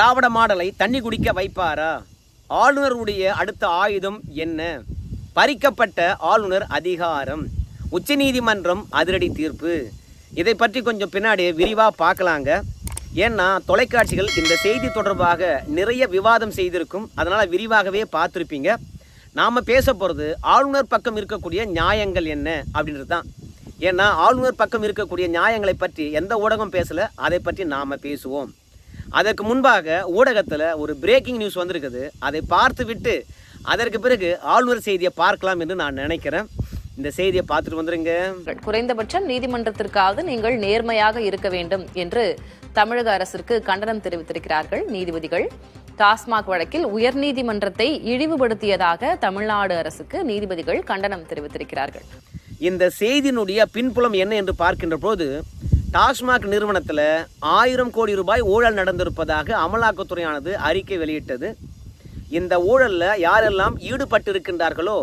திராவிட மாடலை தண்ணி குடிக்க வைப்பாரா? ஆளுநருடைய அடுத்த ஆயுதம் என்ன? பறிக்கப்பட்ட ஆளுநர் அதிகாரம். உச்சநீதிமன்றம் அதிரடி தீர்ப்பு. இதை பற்றி கொஞ்சம் பின்னாடி விரிவாக பார்க்கலாங்க. ஏன்னா தொலைக்காட்சிகள் இந்த செய்தி தொடர்பாக நிறைய விவாதம் செய்திருக்கும். அதனால் விரிவாகவே பார்த்துருப்பீங்க. நாம் பேச போகிறது ஆளுநர் பக்கம் இருக்கக்கூடிய நியாயங்கள் என்ன அப்படின்றது தான். ஏன்னா ஆளுநர் பக்கம் இருக்கக்கூடிய நியாயங்களை பற்றி எந்த ஊடகம் பேசலை அதை பற்றி நாம் பேசுவோம். அதற்கு முன்பாக ஊடகத்தில் ஒரு பிரேக்கிங் நியூஸ் வந்திருக்குது. அதை பார்த்து விட்டு அதற்கு பிறகு ஆளுநர் செய்தியை பார்க்கலாம் என்று நான் நினைக்கிறேன். இந்த செய்தியை பார்த்துட்டு வந்துருங்க. குறைந்தபட்சம் நீதிமன்றத்திற்காவது நீங்கள் நேர்மையாக இருக்க வேண்டும் என்று தமிழக அரசிற்கு கண்டனம் தெரிவித்திருக்கிறார்கள் நீதிபதிகள். டாஸ்மாக் வழக்கில் உயர்நீதிமன்றத்தை இழிவுபடுத்தியதாக தமிழ்நாடு அரசுக்கு நீதிபதிகள் கண்டனம் தெரிவித்திருக்கிறார்கள். இந்த செய்தியினுடைய பின்புலம் என்ன என்று பார்க்கின்ற போது டாஸ்மாக் நிறுவனத்தில் ஆயிரம் கோடி ரூபாய் ஊழல் நடந்திருப்பதாக அமலாக்கத்துறையானது அறிக்கை வெளியிட்டது. இந்த ஊழலில் யாரெல்லாம் ஈடுபட்டு இருக்கின்றார்களோ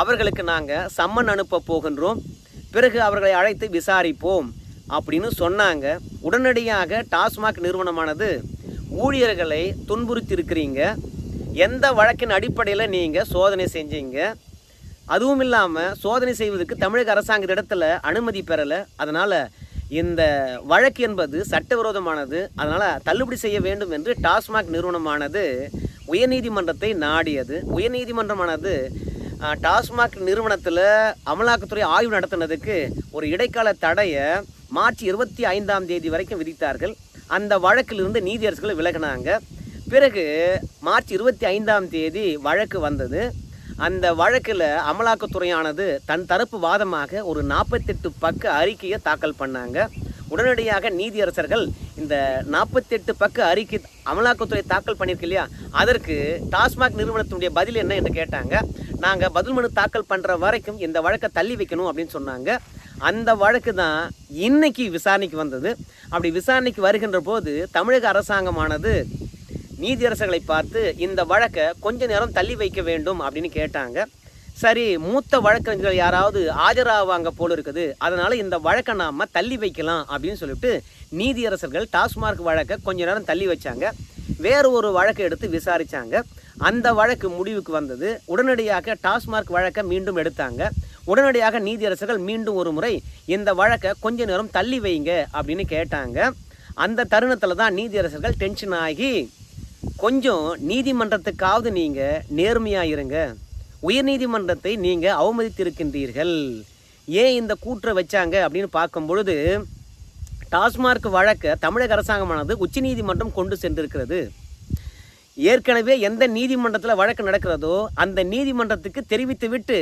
அவர்களுக்கு நாங்கள் சம்மன் அனுப்ப போகின்றோம். பிறகு அவர்களை அழைத்து விசாரிப்போம் அப்படின்னு சொன்னாங்க. உடனடியாக டாஸ்மாக் நிறுவனமானது ஊழியர்களை துன்புறுத்தி இருக்கிறீங்க எந்த வழக்கின் அடிப்படையில் நீங்கள் சோதனை செஞ்சீங்க? அதுவும் இல்லாமல் சோதனை செய்வதற்கு தமிழக அரசாங்கத்திடத்தில் அனுமதி பெறலை. அதனால் இந்த வழக்கு என்பது சட்டவிரோதமானது. அதனால் தள்ளுபடி செய்ய வேண்டும் என்று டாஸ்மாக் நிறுவனமானது உயர்நீதிமன்றத்தை நாடியது. உயர்நீதிமன்றமானது டாஸ்மாக் நிறுவனத்தில் அமலாக்கத்துறை ஆய்வு நடத்தினதுக்கு ஒரு இடைக்கால தடையை மார்ச் இருபத்தி ஐந்தாம் தேதி வரைக்கும் விதித்தார்கள். அந்த வழக்கிலிருந்து நீதியரசுகளை விலகினாங்க. பிறகு மார்ச் இருபத்தி ஐந்தாம் தேதி வழக்கு வந்தது. அந்த வழக்கில் அமலாக்கத்துறையானது தன் தரப்பு வாதமாக ஒரு நாற்பத்தெட்டு பக்க அறிக்கையை தாக்கல் பண்ணாங்க. உடனடியாக நீதியரசர்கள் இந்த நாற்பத்தெட்டு பக்க அறிக்கை அமலாக்கத்துறை தாக்கல் பண்ணியிருக்கு இல்லையா? அதற்கு டாஸ்மாக் நிறுவனத்தினுடைய பதில் என்ன என்று கேட்டாங்க. நாங்கள் பதில் மனு தாக்கல் பண்ணுற வரைக்கும் இந்த வழக்கை தள்ளி வைக்கணும் அப்படின்னு சொன்னாங்க. அந்த வழக்கு தான் இன்னைக்கு விசாரணைக்கு வந்தது. அப்படி விசாரணைக்கு வருகின்ற போது தமிழக அரசாங்கமானது நீதியரசர்களை பார்த்து இந்த வழக்கை கொஞ்ச நேரம் தள்ளி வைக்க வேண்டும் அப்படின்னு கேட்டாங்க. சரி மூத்த வழக்கறிஞர்கள் யாராவது ஆஜராவாங்க போல இருக்குது. அதனால் இந்த வழக்கை நாம் தள்ளி வைக்கலாம் அப்படின்னு சொல்லிட்டு நீதியரசர்கள் டாஸ்மார்க் வழக்கை கொஞ்ச நேரம் தள்ளி வச்சாங்க. வேறு ஒரு வழக்கை எடுத்து விசாரித்தாங்க அந்த வழக்கு முடிவுக்கு வந்தது. உடனடியாக டாஸ்மார்க் வழக்கை மீண்டும் எடுத்தாங்க. உடனடியாக நீதியரசர்கள் மீண்டும் ஒரு முறை இந்த வழக்கை கொஞ்ச நேரம் தள்ளி வைங்க அப்படின்னு கேட்டாங்க. அந்த தருணத்தில் தான் நீதியரசர்கள் டென்ஷன் ஆகி கொஞ்சம் நீதிமன்றத்துக்காவது நீங்கள் நேர்மையாக இருங்க. உயர்நீதிமன்றத்தை நீங்கள் அவமதித்திருக்கின்றீர்கள். ஏன் இந்த கூற்றை வச்சாங்க அப்படின்னு பார்க்கும் பொழுது டாஸ்மார்க் வழக்கை தமிழக அரசாங்கமானது உச்சநீதிமன்றம் கொண்டு சென்றிருக்கிறது. ஏற்கனவே எந்த நீதிமன்றத்தில் வழக்கு நடக்கிறதோ அந்த நீதிமன்றத்துக்கு தெரிவித்துவிட்டு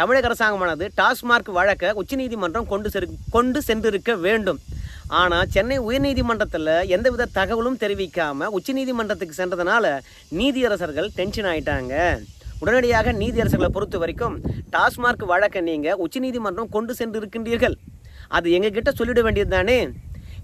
தமிழக அரசாங்கமானது டாஸ்மார்க் வழக்கை உச்சநீதிமன்றம் கொண்டு செரு கொண்டு சென்றிருக்க வேண்டும். ஆனால் சென்னை உயர்நீதிமன்றத்தில் எந்தவித தகவலும் தெரிவிக்காமல் உச்சநீதிமன்றத்துக்கு சென்றதுனால நீதியரசர்கள் டென்ஷன் ஆயிட்டாங்க. உடனடியாக நீதியரசர்களை பொறுத்த வரைக்கும் டாஸ்மார்க் வழக்கை நீங்கள் உச்சநீதிமன்றம் கொண்டு சென்று இருக்கின்றீர்கள் அது எங்ககிட்ட சொல்லிட வேண்டியது தானே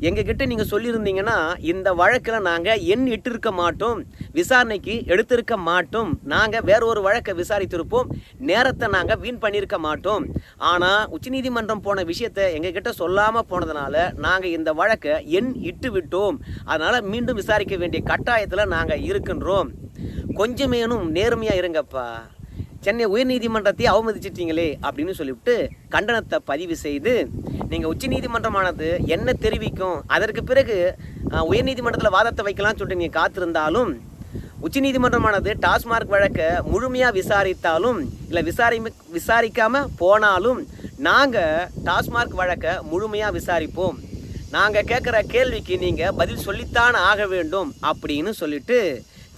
எங்ககிட்ட நீங்கள் சொல்லியிருந்தீங்கன்னா இந்த வழக்கில் நாங்கள் எண் இட்டிருக்க மாட்டோம் விசாரணைக்கு எடுத்திருக்க மாட்டோம் நாங்கள் வேற ஒரு வழக்கை விசாரித்திருப்போம் நேரத்தை நாங்கள் வீண் பண்ணியிருக்க மாட்டோம். ஆனால் உச்சநீதிமன்றம் போன விஷயத்தை எங்ககிட்ட சொல்லாமல் போனதுனால நாங்கள் இந்த வழக்கை எண் இட்டு விட்டோம் அதனால் மீண்டும் விசாரிக்க வேண்டிய கட்டாயத்தில் நாங்கள் இருக்கின்றோம். கொஞ்சமேனும் நேர்மையாக இருங்கப்பா. சென்னை உயர்நீதிமன்றத்தை அவமதிச்சிட்டீங்களே அப்படின்னு சொல்லிவிட்டு கண்டனத்தை பதிவு செய்து நீங்கள் உச்சநீதிமன்றமானது என்ன தெரிவிக்கும்? அதற்கு பிறகு உயர்நீதிமன்றத்தில் வாதத்தை வைக்கலாம்னு சொல்லிட்டு நீங்கள் காத்திருந்தாலும் உச்சநீதிமன்றமானது டாஸ்மார்க் வழக்கை முழுமையாக விசாரித்தாலும் இல்லை விசாரி விசாரிக்காமல் போனாலும் நாங்கள் டாஸ்மார்க் வழக்கை முழுமையாக விசாரிப்போம். நாங்கள் கேட்குற கேள்விக்கு நீங்கள் பதில் சொல்லித்தான் ஆக வேண்டும் அப்படின்னு சொல்லிட்டு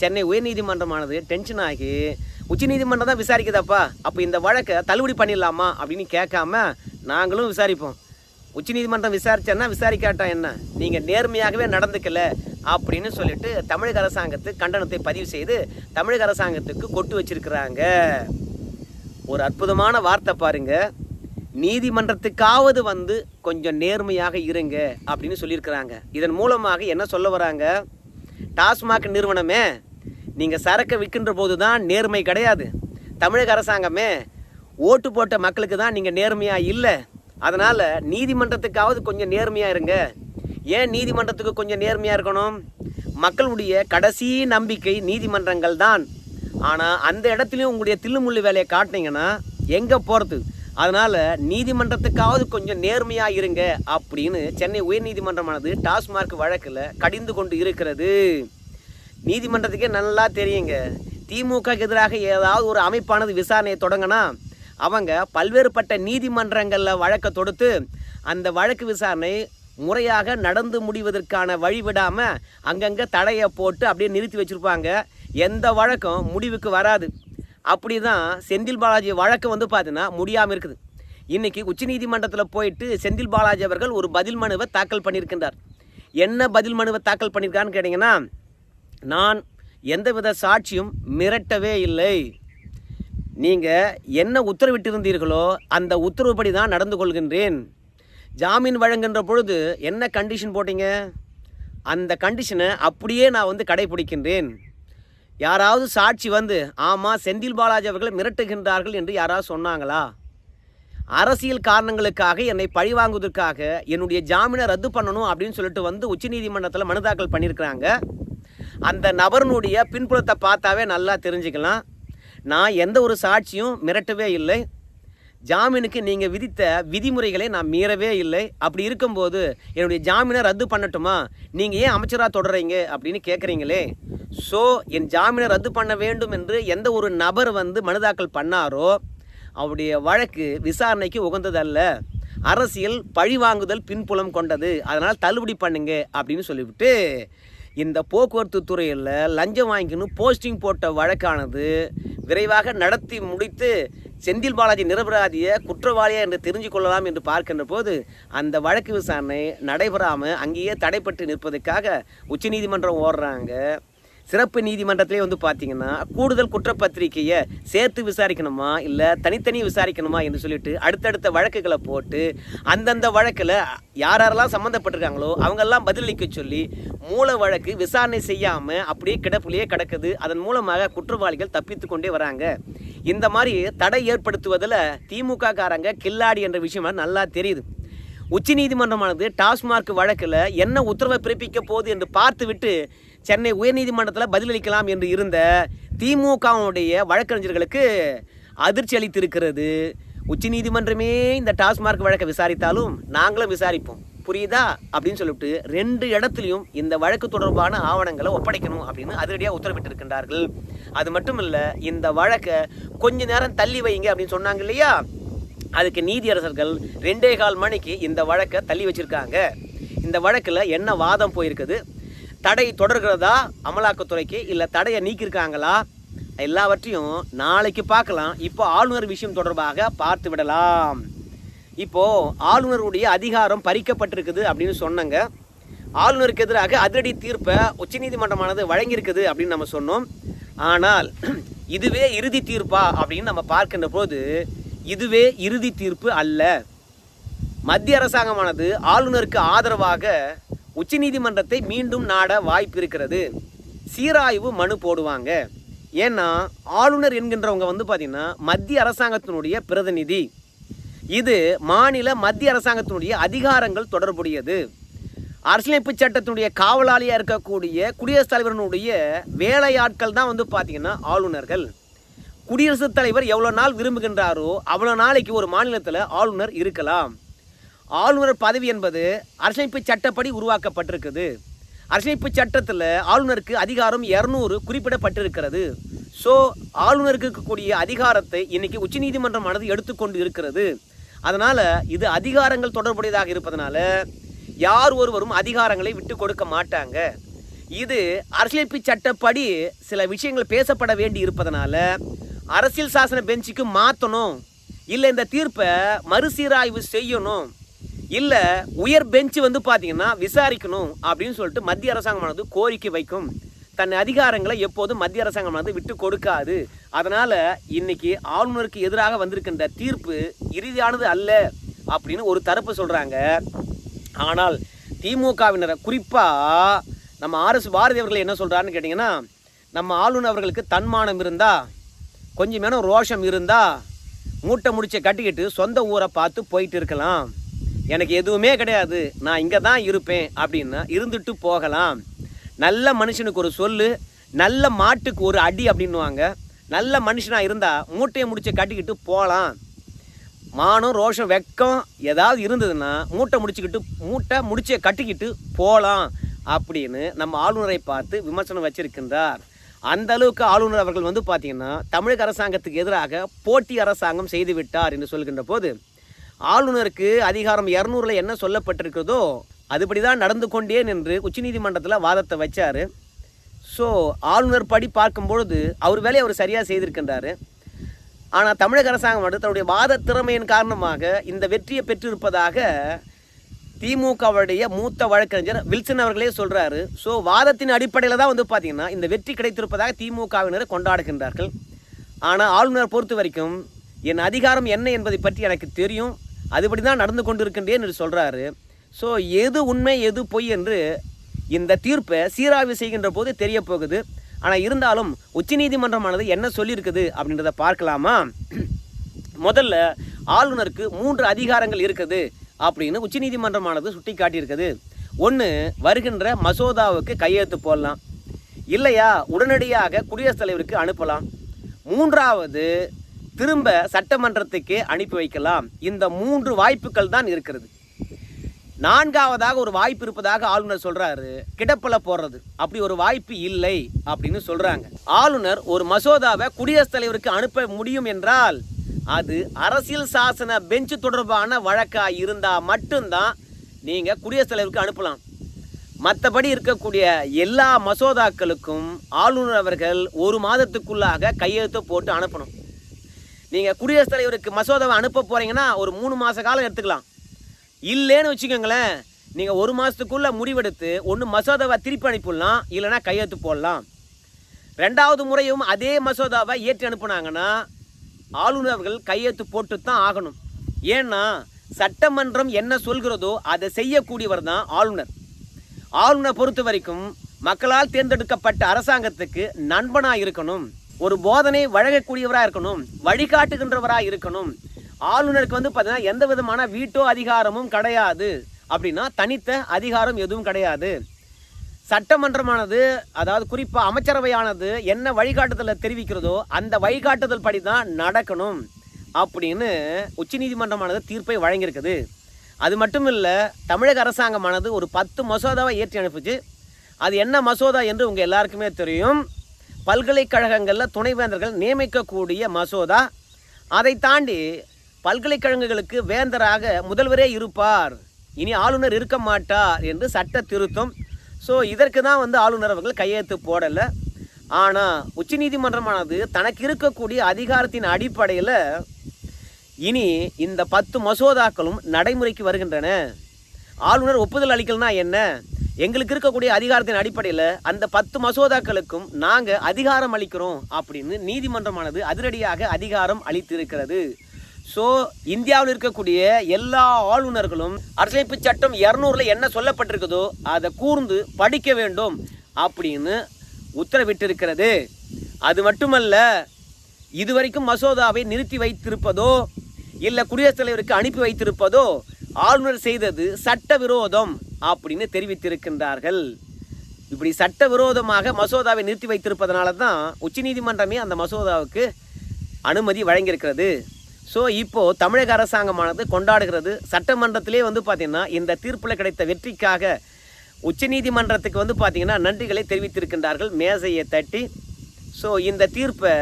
சென்னை உயர்நீதிமன்றமானது டென்ஷன் ஆகி உச்சநீதிமன்றம் தான் விசாரிக்குதாப்பா அப்போ இந்த வழக்கை தள்ளுபடி பண்ணிடலாமா அப்படின்னு கேட்காம நாங்களும் விசாரிப்போம். உச்சநீதிமன்றம் விசாரிச்சேன்னா விசாரிக்காட்டா என்ன? நீங்கள் நேர்மையாகவே நடந்துக்கல அப்படின்னு சொல்லிட்டு தமிழக அரசாங்கத்துக்கு கண்டனத்தை பதிவு செய்து தமிழக அரசாங்கத்துக்கு கொட்டு வச்சிருக்கிறாங்க. ஒரு அற்புதமான வார்த்தை பாருங்க. நீதிமன்றத்துக்காவது வந்து கொஞ்சம் நேர்மையாக இருங்க அப்படின்னு சொல்லியிருக்கிறாங்க. இதன் மூலமாக என்ன சொல்ல வராங்க? டாஸ்மாக் நிறுவனமே நீங்கள் சரக்கை விற்கின்ற போது தான் நேர்மை கிடையாது. தமிழக அரசாங்கமே ஓட்டு போட்ட மக்களுக்கு தான் நீங்கள் நேர்மையாக இல்லை. அதனால் நீதிமன்றத்துக்காவது கொஞ்சம் நேர்மையாக இருங்க. ஏன் நீதிமன்றத்துக்கு கொஞ்சம் நேர்மையாக இருக்கணும்? மக்களுடைய கடைசி நம்பிக்கை நீதிமன்றங்கள் தான். ஆனால் அந்த இடத்துலையும் உங்களுடைய தில்லுமுள்ளு வேலையை காட்டினீங்கன்னா எங்கே போகிறது அதனால் நீதிமன்றத்துக்காவது கொஞ்சம் நேர்மையாக இருங்க அப்படின்னு சென்னை உயர்நீதிமன்றமானது டாஸ்மார்க் வழக்கில் கடிந்து கொண்டு இருக்கிறது. நீதிமன்றத்துக்கே நல்லா தெரியுங்க. திமுக எதிராக ஏதாவது ஒரு அமைப்பானது விசாரணையை தொடங்கினா அவங்க பல்வேறுபட்ட நீதிமன்றங்களில் வழக்கை தொடுத்து அந்த வழக்கு விசாரணை முறையாக நடந்து முடிவதற்கான வழி விடாமல் அங்கங்கே தடையை போட்டு அப்படியே நிறுத்தி வச்சுருப்பாங்க. எந்த வழக்கம் முடிவுக்கு வராது. அப்படி தான் செந்தில் பாலாஜி வழக்கு வந்து பார்த்தீங்கன்னா முடியாமல் இருக்குது. இன்றைக்கி உச்சநீதிமன்றத்தில் போயிட்டு செந்தில் பாலாஜி அவர்கள் ஒரு பதில் மனுவை தாக்கல் பண்ணியிருக்கின்றார். என்ன பதில் மனுவை தாக்கல் பண்ணியிருக்கான்னு கேட்டிங்கன்னா நான் எந்தவித சாட்சியும் மிரட்டவே இல்லை. நீங்கள் என்ன உத்தரவிட்டிருந்தீர்களோ அந்த உத்தரவுப்படி தான் நடந்து கொள்கின்றேன். ஜாமீன் வழங்குகின்ற பொழுது என்ன கண்டிஷன் போட்டீங்க? அந்த கண்டிஷனை அப்படியே நான் வந்து கடைபிடிக்கின்றேன் யாராவது சாட்சி வந்து ஆமாம் செந்தில் பாலாஜி அவர்களை மிரட்டுகின்றார்கள் என்று யாராவது சொன்னாங்களா? அரசியல் காரணங்களுக்காக என்னை பழிவாங்குவதற்காக என்னுடைய ஜாமீனை ரத்து பண்ணணும் அப்படின்னு சொல்லிட்டு வந்து உச்சநீதிமன்றத்தில் மனு தாக்கல் பண்ணியிருக்கிறாங்க. அந்த நபர்னுடைய பின்புலத்தை பார்த்தாவே நல்லா தெரிஞ்சுக்கலாம். நான் எந்த ஒரு சாட்சியும் மிரட்டவே இல்லை. ஜாமீனுக்கு நீங்கள் விதித்த விதிமுறைகளை நான் மீறவே இல்லை. அப்படி இருக்கும்போது என்னுடைய ஜாமீனை ரத்து பண்ணட்டுமா? நீங்கள் ஏன் அமைச்சராக தொடர்றீங்க? அப்படின்னு கேட்குறீங்களே ஸோ என் ஜாமீனை ரத்து பண்ண வேண்டும் என்று எந்த ஒரு நபர் வந்து மனுதாக்கல் பண்ணாரோ அவருடைய வழக்கு விசாரணைக்கு உகந்ததல்ல. அரசியல் பழிவாங்குதல் பின்புலம் கொண்டது. அதனால் தள்ளுபடி பண்ணுங்க அப்படின்னு சொல்லிவிட்டு இந்த போக்குவரத்து துறையில் லஞ்சம் வாங்கிக்கணும் போஸ்டிங் போட்ட வழக்கானது விரைவாக நடத்தி முடித்து செந்தில் பாலாஜி நிரபராதிய குற்றவாளியா என்று தெரிஞ்சு கொள்ளலாம் என்று பார்க்கின்ற போது அந்த வழக்கு விசாரணை நடைபெறாமல் அங்கேயே தடைப்பட்டு நிற்பதற்காக உச்சநீதிமன்றம் ஓடுறாங்க. சிறப்பு நீதிமன்றத்திலே வந்து பார்த்தீங்கன்னா கூடுதல் குற்றப்பத்திரிக்கையை சேர்த்து விசாரிக்கணுமா இல்லை தனித்தனி விசாரிக்கணுமா என்று சொல்லிட்டு அடுத்தடுத்த வழக்குகளை போட்டு அந்தந்த வழக்கில் யார் யாரெல்லாம் சம்மந்தப்பட்டிருக்காங்களோ அவங்கெல்லாம் பதிலளிக்க சொல்லி மூல வழக்கு விசாரணை செய்யாமல் அப்படியே கிடப்புலையே கிடக்குது. அதன் மூலமாக குற்றவாளிகள் தப்பித்து கொண்டே வராங்க. இந்த மாதிரி தடை ஏற்படுத்துவதில் திமுக காரங்க கில்லாடி என்ற விஷயம் நல்லா தெரியுது. உச்சநீதிமன்றமானது டாஸ்மார்க் வழக்கில் என்ன உத்தரவை பிறப்பிக்க போகுது என்று பார்த்துவிட்டு சென்னை உயர்நீதிமன்றத்தில் பதிலளிக்கலாம் என்று இருந்த திமுகவுடைய வழக்கறிஞர்களுக்கு அதிர்ச்சி அளித்திருக்கிறது. உச்சநீதிமன்றமே இந்த டாஸ்மார்க் வழக்கை விசாரித்தாலும் நாங்களும் விசாரிப்போம். புரியுதா? அப்படின்னு சொல்லிட்டு ரெண்டு இடத்துலையும் இந்த வழக்கு தொடர்பான ஆவணங்களை ஒப்படைக்கணும் அப்படின்னு அதிரடியாக உத்தரவிட்டிருக்கின்றார்கள். அது மட்டும் இல்லை இந்த வழக்கை கொஞ்ச நேரம் தள்ளி வைங்க அப்படின்னு சொன்னாங்க இல்லையா? அதுக்கு நீதியரசர்கள் ரெண்டே கால் மணிக்கு இந்த வழக்கை தள்ளி வச்சிருக்காங்க. இந்த வழக்கில் என்ன வாதம் போயிருக்குது? தடை தொடர்கிறதா அமலாக்கத்துறைக்கு? இல்லை தடையை நீக்கியிருக்காங்களா? எல்லாவற்றையும் நாளைக்கு பார்க்கலாம். இப்போ ஆளுநர் விஷயம் தொடர்பாக பார்த்து விடலாம். இப்போது ஆளுநருடைய அதிகாரம் பறிக்கப்பட்டிருக்குது அப்படின்னு சொன்னாங்க. ஆளுநருக்கு எதிராக அதிரடி தீர்ப்பை உச்சநீதிமன்றமானது வழங்கியிருக்குது அப்படின்னு நம்ம சொன்னோம். ஆனால் இதுவே இறுதி தீர்ப்பா அப்படின்னு நம்ம பார்க்கின்ற போது இதுவே இறுதி தீர்ப்பு அல்ல. மத்திய அரசாங்கமானது ஆளுநருக்கு ஆதரவாக உச்சநீதிமன்றத்தை மீண்டும் நாட வாய்ப்பு இருக்கிறது சீராய்வு மனு போடுவாங்க. ஏன்னா ஆளுநர் என்கின்றவங்க வந்து பார்த்திங்கன்னா மத்திய அரசாங்கத்தினுடைய பிரதிநிதி. இது மாநில மத்திய அரசாங்கத்தினுடைய அதிகாரங்கள் தொடர்புடையது. அரசியலமைப்பு சட்டத்தினுடைய காவலாளியாக இருக்கக்கூடிய குடியரசுத் தலைவரினுடைய வேலையாட்கள் தான் வந்து பார்த்திங்கன்னா ஆளுநர்கள். குடியரசுத் தலைவர் எவ்வளோ நாள் விரும்புகின்றாரோ அவ்வளோ நாளைக்கு ஒரு மாநிலத்தில் ஆளுநர் இருக்கலாம். ஆளுநர் பதவி என்பது அரசமைப்பு சட்டப்படி உருவாக்கப்பட்டிருக்குது. அரசமைப்பு சட்டத்தில் ஆளுநருக்கு அதிகாரம் இரநூறு குறிப்பிடப்பட்டிருக்கிறது. ஸோ ஆளுநருக்கு இருக்கக்கூடிய அதிகாரத்தை இன்னைக்கு உச்சநீதிமன்றமானது எடுத்துக்கொண்டு இருக்கிறது அதனால் இது அதிகாரங்கள் தொடர்புடையதாக இருப்பதனால யார் ஒருவரும் அதிகாரங்களை விட்டு கொடுக்க மாட்டாங்க. இது அரசியலமைப்பு சட்டப்படி சில விஷயங்கள் பேசப்பட வேண்டி இருப்பதனால அரசியல் சாசன பெஞ்சுக்கு மாற்றணும் இல்லை இந்த தீர்ப்பை மறுசீராய்வு செய்யணும். இல்லை உயர் பெஞ்சு வந்து பார்த்தீங்கன்னா விசாரிக்கணும் அப்படின்னு சொல்லிட்டு மத்திய அரசாங்கமானது கோரிக்கை வைக்கும். தன் அதிகாரங்களை எப்போதும் மத்திய அரசாங்கமானது விட்டு கொடுக்காது. அதனால் இன்னைக்கு ஆளுநருக்கு எதிராக வந்திருக்கின்ற தீர்ப்பு இறுதியானது அல்ல அப்படின்னு ஒரு தரப்பு சொல்கிறாங்க ஆனால் திமுகவினரை குறிப்பாக நம்ம ஆர்எஸ் பாரதி அவர்கள் என்ன சொல்கிறாருன்னு கேட்டிங்கன்னா நம்ம ஆளுநர் அவர்களுக்கு தன்மானம் இருந்தால் கொஞ்சம் ரோஷம் இருந்தால் மூட்டை முடிச்ச கட்டிக்கிட்டு சொந்த ஊரை பார்த்து போயிட்டு இருக்கலாம். எனக்கு எதுவுமே கிடையாது. நான் இங்கே தான் இருப்பேன் அப்படின்னா இருந்துட்டு போகலாம். நல்ல மனுஷனுக்கு ஒரு சொல் நல்ல மாட்டுக்கு ஒரு அடி அப்படின்னுவாங்க. நல்ல மனுஷனாக இருந்தால் மூட்டையை முடிச்சு கட்டிக்கிட்டு போகலாம் மானம் ரோஷம் வெக்கம் ஏதாவது இருந்ததுன்னா மூட்டை முடிச்சுக்கிட்டு மூட்டை முடிச்ச கட்டிக்கிட்டு போகலாம் அப்படின்னு நம்ம ஆளுநரை பார்த்து விமர்சனம் வச்சிருக்கின்றார். அந்த அளவுக்கு ஆளுநர் அவர்கள் வந்து பார்த்தீங்கன்னா தமிழக அரசாங்கத்துக்கு எதிராக போட்டி அரசாங்கம் செய்து விட்டார் என்று சொல்கின்ற போது ஆளுநருக்கு அதிகாரம் இரநூறுல என்ன சொல்லப்பட்டிருக்கிறதோ அதுபடி தான் நடந்து கொண்டே நின்று உச்சநீதிமன்றத்தில் வாதத்தை வச்சார். ஸோ ஆளுநர் படி பார்க்கும்பொழுது அவர் வேலையை அவர் சரியாக செய்திருக்கின்றார். ஆனால் தமிழக அரசாங்கம் வந்து தன்னுடைய வாத திறமையின் காரணமாக இந்த வெற்றியை பெற்றிருப்பதாக திமுகவுடைய மூத்த வழக்கறிஞர் வில்சன் அவர்களே சொல்கிறாரு ஸோ வாதத்தின் அடிப்படையில் தான் வந்து பார்த்தீங்கன்னா இந்த வெற்றி கிடைத்திருப்பதாக திமுகவினர் கொண்டாடுகின்றார்கள். ஆனால் ஆளுநர் பொறுத்த வரைக்கும் என் அதிகாரம் என்ன என்பதை பற்றி எனக்கு தெரியும். அதுபடி தான் நடந்து கொண்டிருக்கின்றேன் என்று சொல்கிறாரு ஸோ எது உண்மை எது பொய் என்று இந்த தீர்ப்பை சீராய்வு செய்கின்ற போது தெரிய போகுது ஆனால் இருந்தாலும் உச்சநீதிமன்றமானது என்ன சொல்லியிருக்குது அப்படின்றத பார்க்கலாமா? முதல்ல ஆளுநருக்கு மூன்று அதிகாரங்கள் இருக்குது அப்படின்னு உச்சநீதிமன்றமானது சுட்டி காட்டியிருக்குது ஒன்று வருகின்ற மசோதாவுக்கு கையெழுத்து போடலாம். இல்லையா உடனடியாக குடியரசுத் தலைவருக்கு அனுப்பலாம். மூன்றாவது திரும்ப சட்டமன்றத்துக்கே அனுப்பி வைக்கலாம். இந்த மூன்று வாய்ப்புகள் தான் இருக்கிறது. நான்காவதாக ஒரு வாய்ப்பு இருப்பதாக ஆளுநர் சொல்றாரு. கிடப்பில் போடுறது. அப்படி ஒரு வாய்ப்பு இல்லை அப்படின்னு சொல்றாங்க. ஆளுநர் ஒரு மசோதாவை குடியரசுத் தலைவருக்கு அனுப்ப முடியும் என்றால் அது அரசியல் சாசன பெஞ்ச் தொடர்பான வழக்கா இருந்தா மட்டும்தான் நீங்க குடியரசுத் தலைவருக்கு அனுப்பலாம். மற்றபடி இருக்கக்கூடிய எல்லா மசோதாக்களுக்கும் ஆளுநர் அவர்கள் ஒரு மாதத்துக்குள்ளாக கையெழுத்து போட்டு அனுப்பணும். நீங்கள் குடியரசுத் தலைவருக்கு மசோதாவை அனுப்ப போகிறீங்கன்னா ஒரு மூணு மாத காலம் எடுத்துக்கலாம். இல்லைன்னு வச்சுக்கோங்களேன் நீங்கள் ஒரு மாதத்துக்குள்ளே முடிவெடுத்து ஒன்று மசோதாவை திருப்பி அனுப்பிடலாம் இல்லைன்னா கையெழுத்து போடலாம். ரெண்டாவது முறையும் அதே மசோதாவை ஏற்றி அனுப்புனாங்கன்னா ஆளுநர்கள் கையெழுத்து போட்டு தான் ஆகணும். ஏன்னா சட்டமன்றம் என்ன சொல்கிறதோ அதை செய்யக்கூடியவர் தான் ஆளுநர். ஆளுநர் பொறுத்த வரைக்கும் மக்களால் தேர்ந்தெடுக்கப்பட்ட அரசாங்கத்துக்கு நண்பனாக இருக்கணும். ஒரு போதனை வழங்கக்கூடியவராக இருக்கணும் வழிகாட்டுகின்றவராக இருக்கணும். ஆளுநருக்கு வந்து பார்த்தீங்கன்னா எந்த விதமான வீட்டோ அதிகாரமும் கிடையாது. அப்படின்னா தனித்த அதிகாரம் எதுவும் கிடையாது. சட்டமன்றமானது அதாவது குறிப்பாக அமைச்சரவையானது என்ன வழிகாட்டுதலை தெரிவிக்கிறதோ அந்த வழிகாட்டுதல் படி தான் நடக்கணும். அப்படின்னு உச்சநீதிமன்றமானது தீர்ப்பை வழங்கியிருக்குது. அது மட்டும் இல்லை தமிழக அரசாங்கமானது ஒரு பத்து மசோதாவை ஏற்றி அனுப்புச்சு. அது என்ன மசோதா என்று உங்கள் எல்லாருக்குமே தெரியும். பல்கலைக்கழகங்களில் துணைவேந்தர்கள் நியமிக்கக்கூடிய மசோதா. அதை தாண்டி பல்கலைக்கழகங்களுக்கு வேந்தராக முதல்வரே இருப்பார். இனி ஆளுநர் இருக்க மாட்டார் என்று சட்ட திருத்தம். ஸோ இதற்கு தான் வந்து ஆளுநர் அவர்கள் கையெழுத்து போடலை. ஆனால் உச்சநீதிமன்றமானது தனக்கு இருக்கக்கூடிய அதிகாரத்தின் அடிப்படையில் இனி இந்த பத்து மசோதாக்களும் நடைமுறைக்கு வருகின்றன. ஆளுநர் ஒப்புதல் அளிக்கலனா என்ன? எங்களுக்கு இருக்கக்கூடிய அதிகாரத்தின் அடிப்படையில் அந்த பத்து மசோதாக்களுக்கும் நாங்கள் அதிகாரம் அளிக்கிறோம் அப்படின்னு நீதிமன்றமானது அதிரடியாக அதிகாரம் அளித்திருக்கிறது. ஸோ இந்தியாவில் இருக்கக்கூடிய எல்லா ஆளுநர்களும் அரசியலமைப்பு சட்டம் இரநூறுல என்ன சொல்லப்பட்டிருக்குதோ அதை கூர்ந்து படிக்க வேண்டும் அப்படின்னு உத்தரவிட்டிருக்கிறது. அது மட்டுமல்ல இதுவரைக்கும் மசோதாவை நிறுத்தி வைத்திருப்பதோ இல்லை குடியரசுத் தலைவருக்கு அனுப்பி வைத்திருப்பதோ ஆளுநர் செய்தது சட்டவிரோதம். அப்படின்னு தெரிவித்திருக்கின்றார்கள். இப்படி சட்டவிரோதமாக மசோதாவை நிறுத்தி வைத்திருப்பதனால தான் உச்சநீதிமன்றமே அந்த மசோதாவுக்கு அனுமதி வழங்கியிருக்கிறது. ஸோ இப்போது தமிழக அரசாங்கமானது கொண்டாடுகிறது. சட்டமன்றத்திலே வந்து பார்த்திங்கன்னா இந்த தீர்ப்பில் கிடைத்த வெற்றிக்காக உச்சநீதிமன்றத்துக்கு வந்து பார்த்திங்கன்னா நன்றிகளை தெரிவித்திருக்கின்றார்கள். மேசையை தட்டி. ஸோ இந்த தீர்ப்பை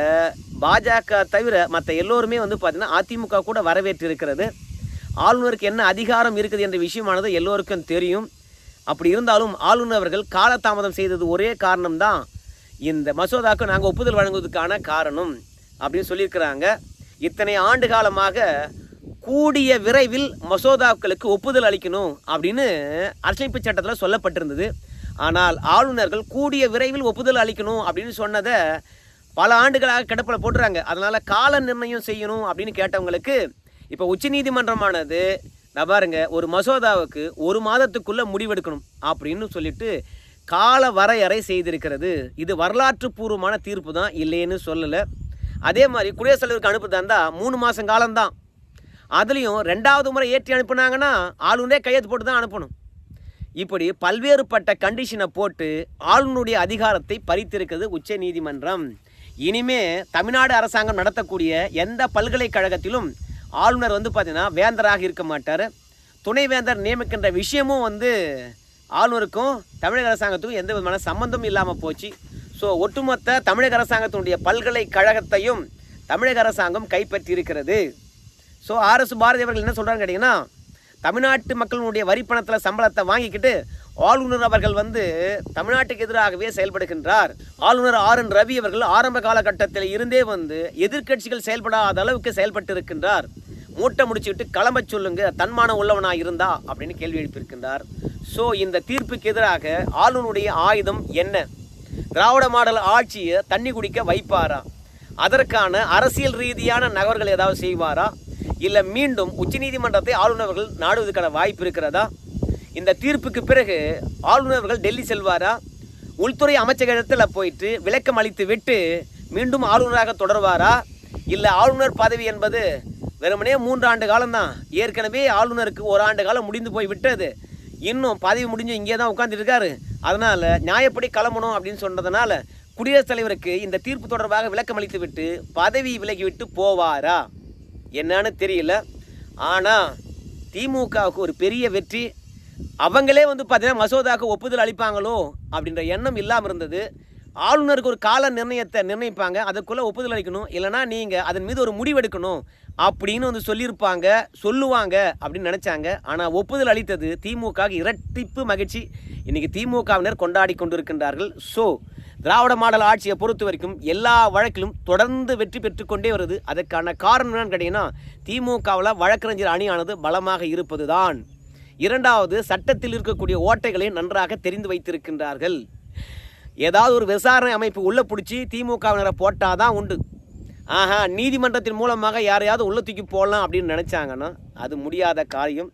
பாஜக தவிர மற்ற எல்லோருமே வந்து பார்த்திங்கன்னா அதிமுக கூட வரவேற்று இருக்கிறது ஆளுநருக்கு என்ன அதிகாரம் இருக்குது என்ற விஷயமானது எல்லோருக்கும் தெரியும். அப்படி இருந்தாலும் ஆளுநர் அவர்கள் காலதாமதம் செய்தது ஒரே காரணம்தான் இந்த மசோதாக்கு நாங்கள் ஒப்புதல் வழங்குவதற்கான காரணம் அப்படின்னு சொல்லியிருக்கிறாங்க. இத்தனை ஆண்டு காலமாக கூடிய விரைவில் மசோதாக்களுக்கு ஒப்புதல் அளிக்கணும் அப்படின்னு அரசமைப்பு சட்டத்தில் சொல்லப்பட்டிருந்தது. ஆனால் ஆளுநர்கள் கூடிய விரைவில் ஒப்புதல் அளிக்கணும் அப்படின்னு சொன்னதை பல ஆண்டுகளாக கிடப்பில் போட்டுறாங்க. அதனால் கால நிர்ணயம் செய்யணும் அப்படின்னு கேட்டவங்களுக்கு இப்போ உச்சநீதிமன்றமானது நான் பாருங்க ஒரு மசோதாவுக்கு ஒரு மாதத்துக்குள்ளே முடிவெடுக்கணும் அப்படின்னு சொல்லிட்டு கால வரையறை செய்திருக்கிறது. இது வரலாற்று பூர்வமான தீர்ப்பு தான் இல்லைன்னு சொல்லலை. அதே மாதிரி குடியரசுத் தலைவருக்கு அனுப்புதா இருந்தால் மூணு மாதம் காலம்தான். அதுலேயும் ரெண்டாவது முறை ஏற்றி அனுப்புனாங்கன்னா ஆளுநரே கையெழுத்து போட்டு தான் அனுப்பணும். இப்படி பல்வேறுபட்ட கண்டிஷனை போட்டு ஆளுநருடைய அதிகாரத்தை பறித்திருக்கிறது உச்ச நீதிமன்றம் இனிமே தமிழ்நாடு அரசாங்கம் நடத்தக்கூடிய எந்த பல்கலைக்கழகத்திலும் ஆளுநர் வந்து பார்த்திங்கன்னா வேந்தராக இருக்க மாட்டார். துணைவேந்தர் நியமிக்கின்ற விஷயமும் வந்து ஆளுநருக்கும் தமிழக அரசாங்கத்துக்கும் எந்த விதமான சம்மந்தமும் இல்லாமல் போச்சு. ஸோ ஒட்டுமொத்த தமிழக அரசாங்கத்தினுடைய பல்கலைக்கழகத்தையும் தமிழக அரசாங்கம் கைப்பற்றியிருக்கிறது. ஸோ ஆர்எஸ் பாரதி அவர்கள் என்ன சொல்கிறாங்கன்னு கேட்டிங்கன்னா தமிழ்நாட்டு மக்களினுடைய வரி பணத்தில் சம்பளத்தை வாங்கிக்கிட்டு ஆளுநர் அவர்கள் வந்து தமிழ்நாட்டுக்கு எதிராகவே செயல்படுகின்றார். ஆளுநர் ஆர் என் ரவி அவர்கள் ஆரம்ப காலகட்டத்தில் இருந்தே வந்து எதிர்க்கட்சிகள் செயல்படாத அளவுக்கு செயல்பட்டு இருக்கின்றார் மூட்டை முடிச்சுக்கிட்டு கிளம்ப சொல்லுங்க தன்மானம் உள்ளவனா இருந்தா? அப்படின்னு கேள்வி எழுப்பியிருக்கின்றார். ஸோ இந்த தீர்ப்புக்கு எதிராக ஆளுநருடைய ஆயுதம் என்ன? திராவிட மாடல் ஆட்சியை தண்ணி குடிக்க வைப்பாரா? அதற்கான அரசியல் ரீதியான நகர்கள் ஏதாவது செய்வாரா? இல்லை மீண்டும் உச்சநீதிமன்றத்தை ஆளுநர்கள் நாடுவதற்கான வாய்ப்பு இருக்கிறதா? இந்த தீர்ப்புக்கு பிறகு ஆளுநர்கள் டெல்லி செல்வாரா? உள்துறை அமைச்சகத்தில் போயிட்டு விளக்கம் அளித்து விட்டு மீண்டும் ஆளுநராக தொடர்வாரா? இல்லை ஆளுநர் பதவி என்பது வெறுமனே மூன்று ஆண்டு காலம்தான். ஏற்கனவே ஆளுநருக்கு ஒரு ஆண்டு காலம் முடிந்து போய் விட்டது. இன்னும் பதவி முடிஞ்சு இங்கே தான் உட்காந்துருக்காரு அதனால் நியாயப்படி கிளம்பணும் அப்படின்னு சொன்னதுனால குடியரசுத் தலைவருக்கு இந்த தீர்ப்பு தொடர்பாக விளக்கம் அளித்து விட்டு பதவி விலகிவிட்டு போவாரா? என்னன்னு தெரியல. ஆனால் திமுகவுக்கு ஒரு பெரிய வெற்றி. அவங்களே வந்து பார்த்தீங்கன்னா மசோதாவுக்கு ஒப்புதல் அளிப்பாங்களோ அப்படின்ற எண்ணம் இல்லாமல் இருந்தது. ஆளுநருக்கு ஒரு கால நிர்ணயத்தை நிர்ணயிப்பாங்க. அதுக்குள்ளே ஒப்புதல் அளிக்கணும். இல்லைனா நீங்கள் அதன் மீது ஒரு முடிவெடுக்கணும். அப்படின்னு வந்து சொல்லியிருப்பாங்க சொல்லுவாங்க அப்படின்னு நினச்சாங்க. ஆனால் ஒப்புதல் அளித்தது திமுக இரட்டிப்பு மகிழ்ச்சி. இன்னைக்கு திமுகவினர் கொண்டாடி கொண்டிருக்கின்றார்கள். ஸோ திராவிட மாடல் ஆட்சியை பொறுத்த வரைக்கும் எல்லா வழக்கிலும் தொடர்ந்து வெற்றி பெற்றுக்கொண்டே வருது. அதற்கான காரணம் என்னன்னு கேட்டிங்கன்னா திமுகவில் வழக்கறிஞர் அணியானது பலமாக இருப்பது தான் இரண்டாவது சட்டத்தில் இருக்கக்கூடிய ஓட்டைகளை நன்றாக தெரிந்து வைத்திருக்கின்றார்கள். ஏதாவது ஒரு விசாரணை அமைப்பு உள்ளே பிடிச்சி திமுகவினரை போட்டால் தான் உண்டு. ஆஹா நீதிமன்றத்தின் மூலமாக யாரையாவது உள்ள தூக்கி போடலாம் அப்படின்னு நினச்சாங்கன்னா அது முடியாத காரியம்.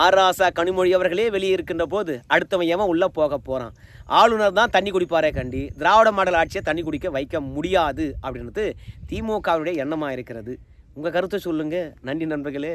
ஆராசா கனிமொழி அவர்களே வெளியே இருக்கின்ற போது அடுத்தவன் எவன் உள்ளே போக போகிறான் ஆளுநர் தான் தண்ணி குடிப்பாரே கண்டி. திராவிட மாடல் ஆட்சியை தண்ணி குடிக்க வைக்க முடியாது அப்படின்றது திமுகவுடைய எண்ணமாக இருக்கிறது. உங்கள் கருத்தை சொல்லுங்கள் நன்றி நண்பர்களே.